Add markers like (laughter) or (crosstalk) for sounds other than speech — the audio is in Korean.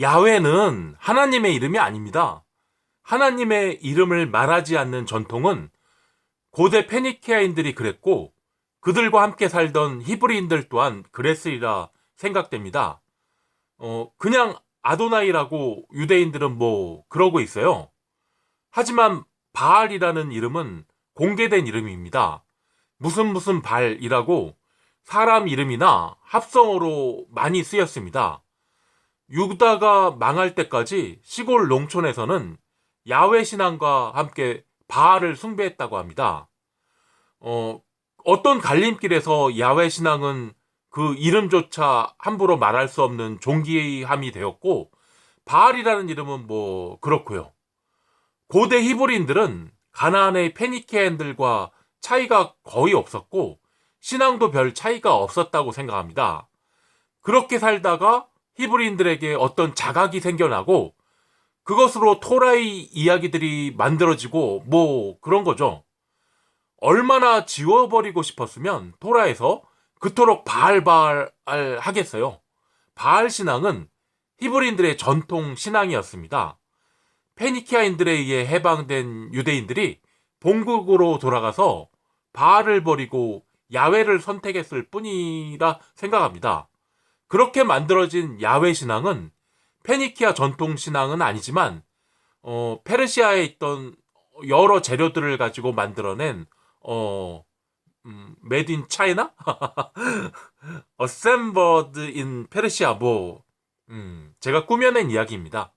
야훼는 하나님의 이름이 아닙니다. 하나님의 이름을 말하지 않는 전통은 고대 페니키아인들이 그랬고 그들과 함께 살던 히브리인들 또한 그랬으리라 생각됩니다. 어, 그냥 아도나이라고 유대인들은 뭐 그러고 있어요. 하지만 바알이라는 이름은 공개된 이름입니다. 무슨 무슨 발이라고 사람 이름이나 합성어로 많이 쓰였습니다. 유다가 망할 때까지 시골 농촌에서는 야외 신앙과 함께 바알을 숭배했다고 합니다. 어, 어떤 갈림길에서 야외 신앙은 그 이름조차 함부로 말할 수 없는 종기함이 되었고 바알이라는 이름은 뭐 그렇고요. 고대 히브리인들은 가나안의 페니케인들과 차이가 거의 없었고 신앙도 별 차이가 없었다고 생각합니다. 그렇게 살다가 히브리인들에게 어떤 자각이 생겨나고 그것으로 토라의 이야기들이 만들어지고 뭐 그런 거죠. 얼마나 지워버리고 싶었으면 토라에서 그토록 바알바알 하겠어요. 바알 신앙은 히브리인들의 전통 신앙이었습니다. 페니키아인들에 의해 해방된 유대인들이 본국으로 돌아가서 바알을 버리고 야훼를 선택했을 뿐이라 생각합니다. 그렇게 만들어진 야훼 신앙은 페니키아 전통 신앙은 아니지만 어, 페르시아에 있던 여러 재료들을 가지고 만들어낸 어, 음, made in China? (laughs) assembled in 페르시아 뭐 음, 제가 꾸며낸 이야기입니다.